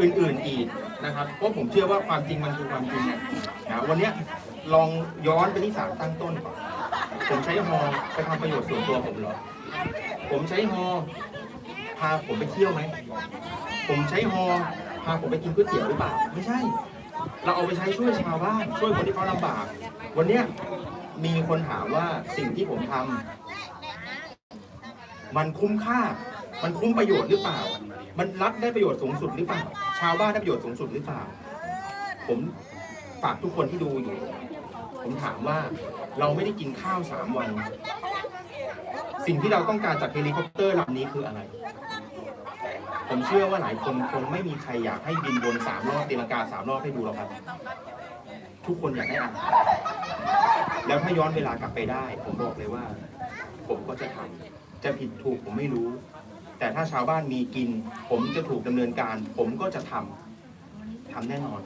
อื่นๆอีกนะครับ เพราะผมเชื่อว่าความจริงมันคือความจริงนะวันนี้ลองย้อนไปที่สารตั้งต้นก่อนผมใช้ฮอไปทำประโยชน์ส่วนตัวผมเหรอ ผมใช้ฮอพาผมไปเที่ยวไหม ผมใช้ฮอพาผมไปกินก๋วยเตี๋ยวหรือเปล่า ไม่ใช่ เราเอาไปใช้ช่วยชาวบ้าน ช่วยคนที่เขาลำบาก วันนี้มีคนถามว่าสิ่งที่ผมทำมันคุ้มค่า มันคุ้มประโยชน์หรือเปล่า มันรัฐได้ประโยชน์สูงสุดหรือเปล่า ชาวบ้านได้ประโยชน์สูงสุดหรือเปล่า ผมฝากทุกคนที่ดูอยู่ ผมถามว่าเราไม่ได้กินข้าวสามวัน สิ่งที่เราต้องการจากเฮลิคอปเตอร์ลำนี้คืออะไร ผมเชื่อว่าหลายคนคงไม่มีใครอยากให้บินวนสามรอบตีลังกาสามรอบให้ดูหรอกครับ ทุกคนอยากได้อาหารแล้วถ้าย้อนเวลากลับไปได้ ผมบอกเลยว่า ผมก็จะทำจะผิดถูกผมไม่รู้ แต่ถ้าชาวบ้านมีกิน ผมจะถูกดำเนินการ ผมก็จะทำทำแน่นอน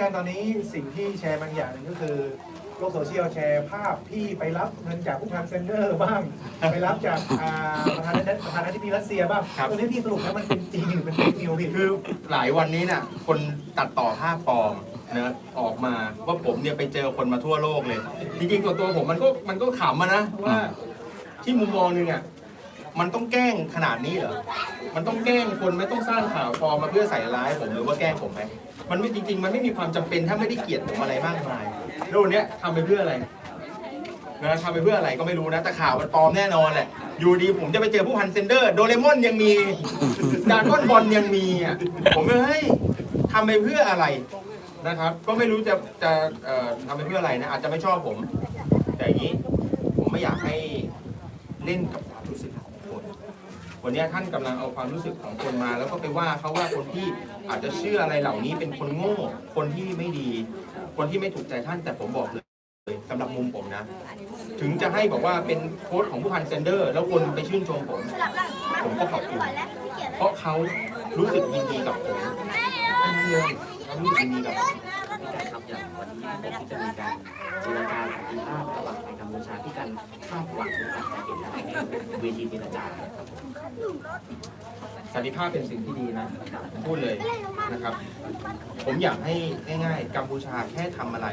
การตอนนี้สิ่งที่แชร์บางอย่างหนึงก็คือโลกโซเชียลแชร์ภาพพี่ไปรับเงินจากผู้พันเซนเนอร์บ้าง ไปรับจากอ่าประธานาธิบประธานาธิบดีรัสเซียบ้างครับ ตรงนี้พี่สรุปแล้วมันเป็นจริงหรือเป็นเฟกนิวพี่คือหลายวันนี้น่ะ คนตัดต่อภาพปลอมนะออกมาว่าผมเนี่ยไปเจอคนมาทั่วโลกเลย จริงๆตัวตัวผมมันก็มันก็ขำมานะว่าที่มุมมองหนึงอะ มันต้องแกล้งขนาดนี้เหรอ มันต้องแกล้งคนไม่ต้องสร้างข่าวปลอมมาเพื่อใส่ร้ายผมหรือว่าแกล้งผมไหมมันไม่จริง ๆ มันไม่มีความจำเป็นถ้าไม่ได้เกลียดผมอะไรมากมาย แล้ววันเนี้ยทำไปเพื่ออะไรนะทำไปเพื่ออะไรก็ไม่รู้นะ แต่ข่าวมันปลอมแน่นอนแหละ อยู่ดีผมจะไปเจอผู้พันเซนเดอร์ โดเรมอนยังมีดราก้อนบอลยังมีอะ ผมเลยเฮ้ยทำไปเพื่ออะไรนะครับ ก็ไม่รู้จะจะเอ่อทำไปเพื่ออะไรนะ อาจจะไม่ชอบผม แต่อย่างนี้ ผมไม่อยากให้เล่นกับความรู้สึกของคน วันนี้ท่านกำลังเอาความรู้สึกของคนมา แล้วก็ไปว่าเขาว่าคนที่อาจจะเชื่ออะไรเหล่านี้เป็นคนโง่ คนที่ไม่ดี คนที่ไม่ถูกใจท่านแต่ผมบอกเลยสำหรับมุมผมนะ ถึงจะให้บอกว่าเป็นโค้ชของผู้พันเซนเดอร์ แล้วคนไปชื่นชมผม ผมก็ขอบคุณ เพราะเขารู้สึกยินดีกับผมทั้งนั้นเขารู้สึกยินดีกับผมครับอย่างวันนี้ผมที่จะมีการเจรจาสันติภาพ พูชาที่กันคาดหวังในการเห็นเวทีเจรจารับผมสันติภาพเป็นสิ่งที่ดีนะพูดเลยนะครับ ผมอยากให้ง่าย ๆ กัมพูชาแค่ทำอะไร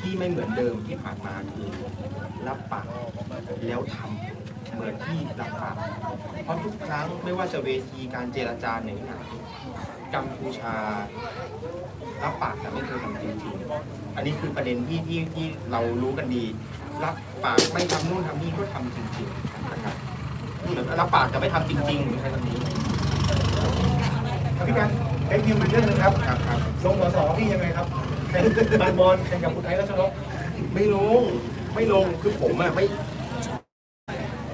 ที่ไม่เหมือนเดิมที่ผ่านมาคือรับปากแล้วทำเหมือนที่รับปากเพราะทุกครั้งไม่ว่าจะเวทีการเจรจาไหนกัมพูชารับปากแต่ไม่เคยทำจริงๆอันนี้คือประเด็นที่ที่ที่เรารู้กันดี รับปากไม่ทำนู่นทำนี่ก็ทำจริงๆนะครับรับปากแต่ไม่ทำจริงๆใช้คำนี้พี่การเฟกนิวเป็นเรื่องหนึงครับครับครับลงสสพี่ยังไงครับแข่งบานบอลแข่งกับคุณไทยรัชนกไม่ลงไม่ลงคือผมอะไม่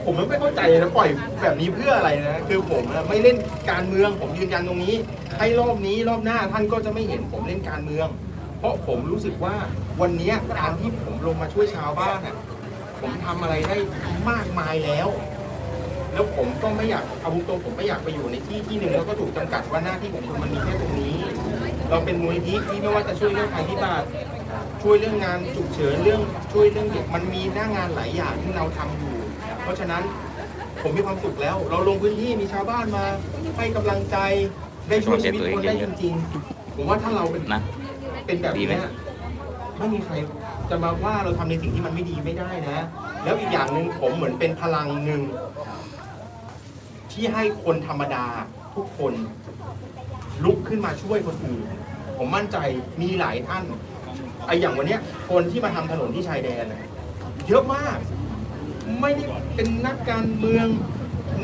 ผมไม่เข้าใจนะปล่อยแบบนี้เพื่ออะไรนะคือผมอะไม่เล่นการเมือง ผมยืนยันตรงนี้ ให้รอบนี้รอบหน้าท่านก็จะไม่เห็นผมเล่นการเมือง เพราะผมรู้สึกว่าวันนี้การที่ผมลงมาช่วยชาวบ้านอะผมทำอะไรได้มากมายแล้ว แล้วผมก็ไม่อยากเอาตรงผมไม่อยากไปอยู่ในที่ที่หนึ่งแล้วก็ถูกจำกัดว่าหน้าที่ของคุณมันมีแค่ตรงนี้ เราเป็นมูลนิธิที่ไม่ว่าจะช่วยเรื่องภัยพิบัติช่วยเรื่องงานฉุกเฉินเรื่องช่วยเรื่องเด็กมันมีหน้างานหลายอย่างที่เราทำอยู่ เพราะฉะนั้นผมมีความสุขแล้ว เราลงพื้นที่มีชาวบ้านมาให้กำลังใจได้ช่วยชีวิตคนได้จริงๆผมว่าถ้าเราเป็นนะ เป็นแบบดีไหม เนี้ยไม่มีใครจะมาว่าเราทำในสิ่งที่มันไม่ดีไม่ได้นะ แล้วอีกอย่างหนึ่งผมเหมือนเป็นพลังหนึ่งที่ให้คนธรรมดาทุกคน ลุกขึ้นมาช่วยคนอื่น ผมมั่นใจมีหลายท่านไออย่างวันเนี้ย คนที่มาทำถนนที่ชายแดนน่ะเยอะมาก ไม่ได้เป็นนักการเมือง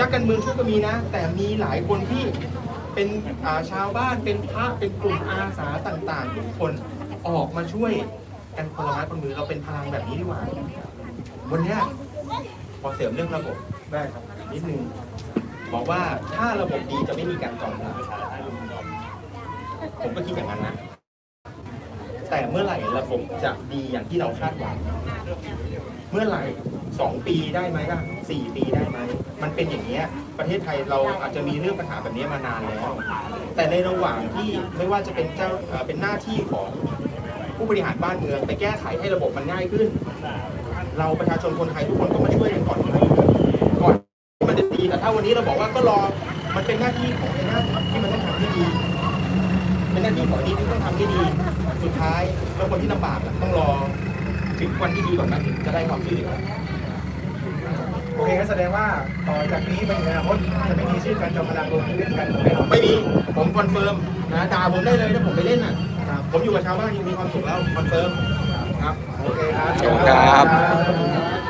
นักการเมืองช่วยก็มีนะ แต่มีหลายคนที่ เป็นอ่าชาวบ้านเป็นพระเป็นกลุ่มอาสาต่าง ๆ ทุกคนออกมาช่วยกันคนละไม้คนมือเราเป็นพลังแบบนี้ดีกว่าวันเนี้ยพอเสริมเรื่องระบบได้ครับนิดนึงบอกว่าถ้าระบบดีจะไม่มีการจองตลาดผมก็คิดอย่างนั้นนะ แต่เมื่อไหร่ระบบจะดีอย่างที่เราคาดหวัง เมื่อไหร่สองปีได้ไหมล่ะสี่ปีได้ไหม มันเป็นอย่างเนี้ย ประเทศไทยเราอาจจะมีเรื่องปัญหาแบบนี้มานานแล้ว แต่ในระหว่างที่ไม่ว่าจะเป็นเจ้าเอ่อเป็นหน้าที่ของผู้บริหารบ้านเมืองไปแก้ไขให้ระบบมันง่ายขึ้น เราประชาชนคนไทยทุกคนก็มาช่วยกันก่อนก่อนที่มันจะดีแต่ถ้าวันนี้เราบอกว่าก็รอมันเป็นหน้าที่ของไอ้หน้าที่มันต้องทอันนี้ต้องทำให้ดี สุดท้ายแล้วคนที่ลำบากอะต้องรอถึงวันที่ดีกว่านั้นถึงจะได้ความช่วยเหลือ โอเคก็แสดงว่าต่อจากนี้ไปในอนาคตจะไม่มีชื่อการจอมพลังลงเล่นกันแน่นอนไม่มีผมคอนเฟิร์มนะด่าผมได้เลยถ้าผมไปเล่นอะครับผมอยู่กับชาวบ้านยังมีความสุขแล้วคอนเฟิร์มครับโอเคครับ ขอบคุณครับ